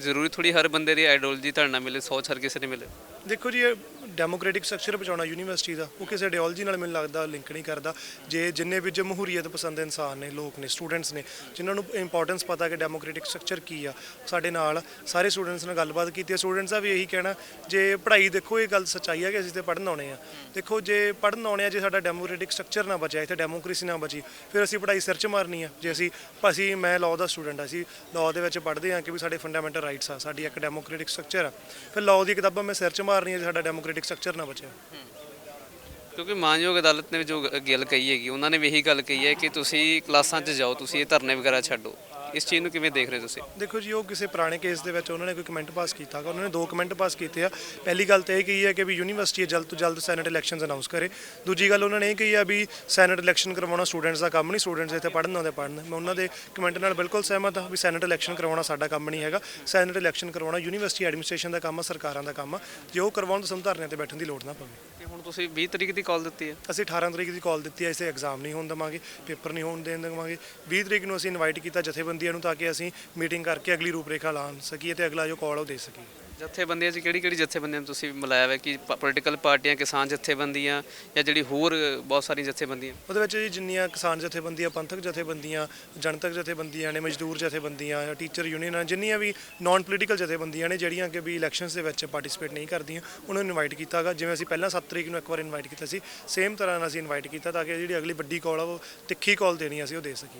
ਜ਼ਰੂਰੀ ਥੋੜੀ ਹਰ ਬੰਦੇ ਦੀ ਆਈਡੀਓਲੋਜੀ ਤੁਹਾਡੇ ਨਾਲ ਮਿਲੇ ਸੋਚ ਹਰ ਕਿਸੇ ਨੇ ਮਿਲੇ। ਦੇਖੋ ਜੀ, ਇਹ ਡੈਮੋਕ੍ਰੈਟਿਕ ਸਟਰਕਚਰ ਬਚਾਉਣਾ ਯੂਨੀਵਰਸਿਟੀ ਦਾ, ਉਹ ਕਿਸੇ ਆਈਡੀਓਲੋਜੀ ਨਾਲ ਮੈਨੂੰ ਲੱਗਦਾ ਲਿੰਕ ਨਹੀਂ ਕਰਦਾ। ਜੇ ਜਿੰਨੇ ਵੀ ਜਮਹੂਰੀਅਤ ਪਸੰਦ ਇਨਸਾਨ ਨੇ, ਲੋਕ ਨੇ ਸਟੂਡੈਂਟਸ ਨੇ, ਜਿਨ੍ਹਾਂ ਨੂੰ ਇੰਪੋਰਟੈਂਸ ਪਤਾ ਕਿ ਡੈਮੋਕ੍ਰੈਟਿਕ ਸਟਰਕਚਰ ਕੀ ਆ, ਸਾਡੇ ਨਾਲ ਸਾਰੇ ਸਟੂਡੈਂਟਸ ਨਾਲ ਗੱਲਬਾਤ ਕੀਤੀ ਹੈ ਸਟੂਡੈਂਟਸ ਦਾ ਵੀ ਇਹੀ ਕਹਿਣਾ, ਜੇ ਪੜ੍ਹਾਈ ਦੇਖੋ, ਇਹ ਗੱਲ ਸੱਚਾਈ ਹੈ ਕਿ ਅਸੀਂ ਤੇ ਪੜ੍ਹਨ ਆਉਣੇ ਆ। ਦੇਖੋ, ਜੇ ਪੜ੍ਹਨ ਆਉਣੇ ਆ, ਜੇ ਸਾਡਾ ਡੈਮੋਕ੍ਰੈਟਿਕ ਸਟਰਕਚਰ ਨਾ ਬਚਿਆ, ਇੱਥੇ ਡੈਮੋਕ੍ਰੇਸੀ ਨਾ ਬਚੀ, ਫਿਰ ਅਸੀਂ ਪੜ੍ਹਾਈ ਸਰਚ ਮਾਰਨੀ ਆ। ਜੇ ਅਸੀਂ ਅਸੀਂ, ਮੈਂ ਲਾਅ ਦਾ ਸਟੂਡੈਂਟ ਆ, ਅਸੀਂ ਲਾਅ ਦੇ ਵਿੱਚ ਪੜ੍ਹਦੇ ਆ ਕਿ ਵੀ ਸਾਡੇ ਫੰਡਾਮੈਂਟਲ ਰਾਈਟਸ ਆ, ਸਾਡੀ ਇੱਕ ਡੈਮੋਕ੍ਰੈਟਿਕ ਸਟਰਕਚਰ ਆ। ਫਿਰ ਲਾਅ ਦੀ ਕਿਤਾਬਾਂ ਮੈਂ ਸਿਰ 'ਚ ਮਾਰਨੀ ਆ ਸਾਡਾ ਡੈਮੋਕ੍ਰੈਟਿਕ ਸਟਰਕਚਰ ਨਾ ਬਚਿਆ। ਕਿਉਂਕਿ ਮਾਨਯੋਗ ਅਦਾਲਤ ਨੇ ਵੀ ਜੋ ਗੱਲ ਕਹੀ ਹੈਗੀ, ਉਹਨਾਂ ਨੇ ਵੀ ਇਹੀ ਗੱਲ ਕਹੀ ਹੈ ਕਿ ਤੁਸੀਂ ਕਲਾਸਾਂ 'ਚ ਜਾਓ, ਤੁਸੀਂ ਇਹ ਧਰਨੇ ਵਗੈਰਾ ਛੱਡੋ। ਇਸ ਚੀਜ਼ ਨੂੰ ਕਿਵੇਂ ਦੇਖ ਰਹੇ ਹੋ ਤੁਸੀਂ? ਦੇਖੋ ਜੀ, ਉਹ ਕਿਸੇ ਪੁਰਾਣੇ ਕੇਸ ਦੇ ਵਿੱਚ ਉਹਨਾਂ ਨੇ ਕੋਈ ਕਮੈਂਟ ਪਾਸ ਕੀਤਾ ਗਾ ਉਹਨਾਂ ਨੇ ਦੋ ਕਮੈਂਟ ਪਾਸ ਕੀਤੇ ਆ। ਪਹਿਲੀ ਗੱਲ ਤਾਂ ਇਹ ਕਹੀ ਹੈ ਕਿ ਵੀ ਯੂਨੀਵਰਸਿਟੀ ਜਲਦ ਤੋਂ ਜਲਦ ਸੈਨੇਟ ਇਲੈਕਸ਼ਨਸ ਅਨਾਉਂਸ ਕਰੇ। ਦੂਜੀ ਗੱਲ ਉਹਨਾਂ ਨੇ ਇਹ ਕਹੀ ਆ ਵੀ ਸੈਨੇਟ ਇਲੈਕਸ਼ਨ ਕਰਵਾਉਣਾ ਸਟੂਡੈਂਟਸ ਦਾ ਕੰਮ ਨਹੀਂ ਸਟੂਡੈਂਟਸ ਇੱਥੇ ਪੜ੍ਹਨ ਆਉਂਦੇ ਪੜ੍ਹਨ। ਮੈਂ ਉਹਨਾਂ ਦੇ ਕਮੈਂਟ ਨਾਲ ਬਿਲਕੁਲ ਸਹਿਮਤ ਹਾਂ ਵੀ ਸੈਨੇਟ ਇਲੈਕਸ਼ਨ ਕਰਵਾਉਣਾ ਸਾਡਾ ਕੰਮ ਨਹੀਂ ਹੈਗਾ। ਸੈਨੇਟ ਇਲੈਕਸ਼ਨ ਕਰਵਾਉਣਾ ਯੂਨੀਵਰਸਿਟੀ ਐਡਮਿਨਿਸਟ੍ਰੇਸ਼ਨ ਦਾ ਕੰਮ ਆ, ਸਰਕਾਰਾਂ ਦਾ ਕੰਮ ਆ। ਜੇ ਉਹ ਕਰਵਾਉਣ ਤਾਂ ਸਾਨੂੰ ਧਰਨਿਆਂ ਤੇ ਬੈਠਣ ਦੀ ਲੋੜ ਨਾ ਪਵੇ। ਹੁਣ ਤੁਸੀਂ 20 ਤਰੀਕ ਦੀ ਕਾਲ ਦਿੱਤੀ ਹੈ। ਅਸੀਂ 18 ਤਰੀਕ ਦੀ ਕਾਲ ਦਿੱਤੀ ਹੈ, ਇਸੇ ਐਗਜ਼ਾਮ ਨਹੀਂ ਹੋਣ ਦੇਵਾਂਗੇ ਪੇਪਰ ਨਹੀਂ ਹੋਣ ਦੇਣ ਦੇਵਾਂਗੇ। 20 ਤਰੀਕ ਨੂੰ ਅਸੀਂ ਇਨਵਾਈਟ ਕੀਤਾ ਜਥੇਬੰਦੀਆਂ ਨੂੰ ਤਾਂ ਕਿ ਅਸੀਂ ਮੀਟਿੰਗ ਕਰਕੇ ਅਗਲੀ ਰੂਪਰੇਖਾ ਲਾਣ ਸਕੀਏ ਤੇ ਅਗਲਾ ਜੋ ਕਾਲ ਉਹ ਦੇ ਸਕੀਏ। ਜਥੇਬੰਦੀਆਂ 'ਚ ਕਿਹੜੀ ਕਿਹੜੀ ਜਥੇਬੰਦੀਆਂ ਨੂੰ ਤੁਸੀਂ ਮਿਲਾਇਆ ਹੋਇਆ ਕਿ ਪੋਲੀਟੀਕਲ ਪਾਰਟੀਆਂ, ਕਿਸਾਨ ਜਥੇਬੰਦੀਆਂ ਜਾਂ ਜਿਹੜੀ ਹੋਰ ਬਹੁਤ ਸਾਰੀਆਂ ਜਥੇਬੰਦੀਆਂ? ਉਹਦੇ ਵਿੱਚ ਜੀ ਜਿੰਨੀਆਂ ਕਿਸਾਨ ਜਥੇਬੰਦੀਆਂ, ਪੰਥਕ ਜਥੇਬੰਦੀਆਂ, ਜਨਤਕ ਜਥੇਬੰਦੀਆਂ ਨੇ, ਮਜ਼ਦੂਰ ਜਥੇਬੰਦੀਆਂ ਜਾਂ ਟੀਚਰ ਯੂਨੀਅਨਾਂ ਜਿੰਨੀਆਂ ਵੀ ਨਾਨ ਪੋਲੀਟੀਕਲ ਜਥੇਬੰਦੀਆਂ ਨੇ, ਜਿਹੜੀਆਂ ਕਿ ਵੀ ਇਲੈਕਸ਼ਨਸ ਦੇ ਵਿੱਚ ਪਾਰਟਿਸਿਪੇਟ ਨਹੀਂ ਕਰਦੀਆਂ, ਉਹਨਾਂ ਨੂੰ ਇਨਵਾਈਟ ਕੀਤਾਗਾ ਜਿਵੇਂ ਅਸੀਂ ਪਹਿਲਾਂ 7 ਤਰੀਕ ਨੂੰ ਇੱਕ ਵਾਰ ਇਨਵਾਈਟ ਕੀਤਾ ਸੀ ਸੇਮ ਤਰ੍ਹਾਂ ਨਾਲ ਅਸੀਂ ਇਨਵਾਈਟ ਕੀਤਾ ਤਾਂ ਕਿ ਜਿਹੜੀ ਅਗਲੀ ਵੱਡੀ ਕਾਲ ਆ, ਉਹ ਤਿੱਖੀ ਕਾਲ ਦੇਣੀ ਅਸੀਂ ਉਹ ਦੇ ਸਕੀਏ।